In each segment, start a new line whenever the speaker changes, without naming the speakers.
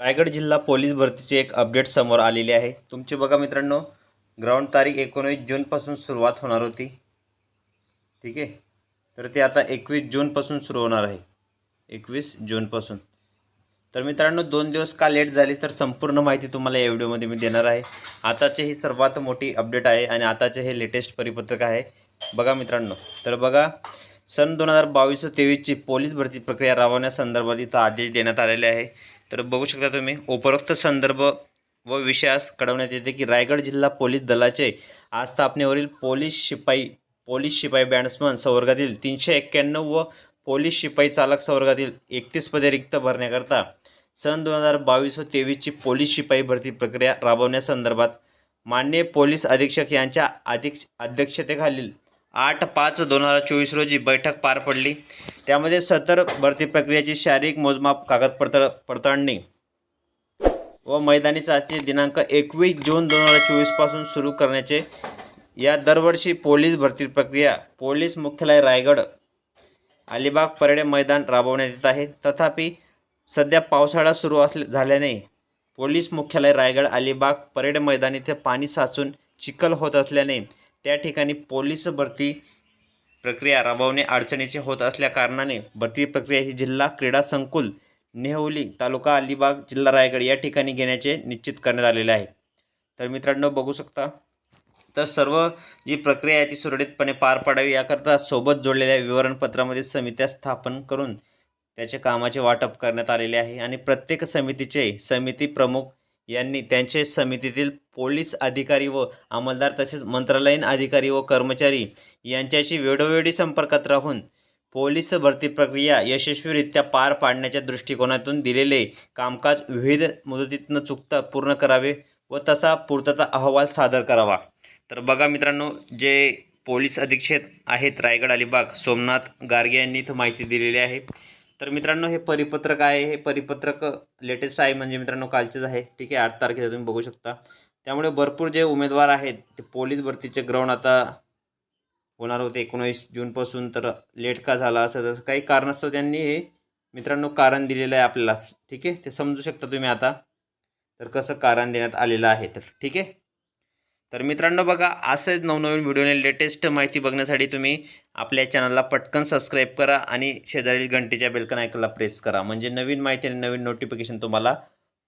रायगड जिल्हा पोलीस भरतीची एक अपडेट समोर आलेली आहे. तुमची बघा मित्रांनो ग्राउंड तारीख एकोणवीस जूनपासून सुरुवात होणार होती. ठीक आहे? तर ते आता एकवीस जूनपासून सुरू होणार आहे. एकवीस जूनपासून तर मित्रांनो दोन दिवस का लेट झाली तर संपूर्ण माहिती तुम्हाला या व्हिडिओमध्ये मी देणार आहे. आताची ही सर्वात मोठी अपडेट आहे आणि आताचे हे लेटेस्ट परिपत्रक आहे. बघा मित्रांनो. तर बघा सन दोन हजार बावीस तेवीसची पोलीस भरती प्रक्रिया राबवण्यासंदर्भात इथं आदेश देण्यात आलेले आहे. तर बघू शकता तुम्ही उपरोक्त संदर्भ व विषयास कळवण्यात येते की रायगड जिल्हा पोलीस दलाचे आज स्थापनेवरील पोलीस शिपाई पोलीस शिपाई बॅट्समन संवर्गातील तीनशे एक्क्याण्णव व पोलीस शिपाई चालक संवर्गातील एकतीस पदे रिक्त भरण्याकरता सन दोन हजार बावीस व तेवीसची पोलीस शिपाई भरती प्रक्रिया राबवण्यासंदर्भात मान्य पोलीस अधीक्षक यांच्या अधिक अध्यक्षतेखालील आठ पाच दोन हजार चोवीस रोजी बैठक पार पडली. त्यामध्ये सतर भरती प्रक्रियेची शारीरिक मोजमाप कागदपत्र पडताळणी व मैदानी चाचणी दिनांक एकवीस जून दोन हजार चोवीसपासून सुरू करण्याचे. या दरवर्षी पोलीस भरती प्रक्रिया पोलीस मुख्यालय रायगड अलिबाग परेड मैदान राबवण्यात येत आहे. तथापि सध्या पावसाळा सुरू असले झाल्याने पोलीस मुख्यालय रायगड अलिबाग परेड मैदान इथे पाणी साचून चिखल होत असल्याने त्या ठिकाणी पोलीस भरती प्रक्रिया राबवणे अडचणीचे होत असल्या कारणाने भरती प्रक्रिया ही जिल्हा क्रीडा संकुल नेहवली तालुका अलिबाग जिल्हा रायगड या ठिकाणी घेण्याचे निश्चित करण्यात आलेले आहे. तर मित्रांनो बघू शकता. तर सर्व जी प्रक्रिया आहे ती सुरळीतपणे पार पाडावी याकरता सोबत जोडलेल्या विवरणपत्रामध्ये समित्या स्थापन करून त्याचे कामाचे वाटप करण्यात आलेले आहे. आणि प्रत्येक समितीचे समिती प्रमुख यांनी त्यांचे समितीतील पोलीस अधिकारी व अंमलदार तसेच मंत्रालयीन अधिकारी व कर्मचारी यांच्याशी वेळोवेळी संपर्कात राहून पोलीस भरती प्रक्रिया यशस्वीरित्या पार पाडण्याच्या दृष्टिकोनातून दिलेले कामकाज विविध मुदतीत न चुकता पूर्ण करावे व तसा पूर्तता अहवाल सादर करावा. तर बघा मित्रांनो जे पोलीस अधीक्षक आहेत रायगड अलिबाग सोमनाथ गार्गे यांनी इथं माहिती दिलेली आहे. तर मित्रांनो हे परिपत्रक आहे. हे परिपत्रक लेटेस्ट आहे म्हणजे मित्रांनो कालचेच आहे. ठीक आहे आठ तारखेला तुम्ही बघू शकता. त्यामुळे भरपूर जे उमेदवार आहेत ते पोलीस भरतीचे ग्राउंड आता होणार होते एकोणावीस जूनपासून तर लेट का झाला असं तसं काही कारणास्तव त्यांनी हे मित्रांनो कारण दिलेलं आहे आपल्याला. ठीक आहे ते समजू शकता तुम्ही आता. तर कसं कारण देण्यात आलेलं आहे तर. ठीक आहे? तर मित्रांनो बघा असेच नवनवीन व्हिडिओने लेटेस्ट माहिती बघण्यासाठी तुम्ही आपल्या चॅनलला पटकन सबस्क्राईब करा आणि शेजारील घंटेच्या बेलकन ऐकायला प्रेस करा. म्हणजे नवीन माहिती आणि नवीन नोटिफिकेशन तुम्हाला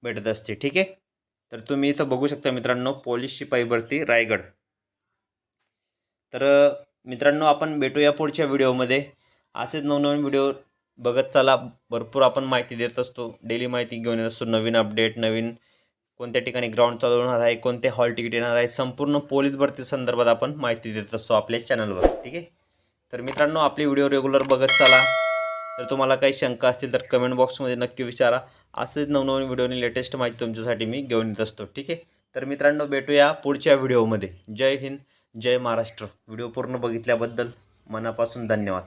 भेटत असते ठीक आहे? तर तुम्ही इथं बघू शकता मित्रांनो पोलीस शिपाई भरती रायगड. तर मित्रांनो आपण भेटूया पुढच्या व्हिडिओमध्ये असेच नवनवीन व्हिडिओ बघत चला. भरपूर आपण माहिती देत असतो. डेली माहिती घेऊन येत असतो. नवीन अपडेट नवीन कोणत्या ठिकाणी ग्राउंड चालवणार आहे कोणते हॉल तिकीट येणार आहे संपूर्ण पोलीस भरती संदर्भात आपण माहिती देत असतो आपल्या चॅनलवर ठीक आहे? तर मित्रांनो आपले व्हिडिओ रेग्युलर बघत चला. तर तुम्हाला काही शंका असतील तर कमेंट बॉक्समध्ये नक्की विचारा. असेच नवनवीन व्हिडिओने लेटेस्ट माहिती तुमच्यासाठी मी घेऊन येत असतो ठीक आहे? तर मित्रांनो भेटूया पुढच्या व्हिडिओमध्ये जय हिंद जय महाराष्ट्र. व्हिडिओ पूर्ण बघितल्याबद्दल मनापासून धन्यवाद.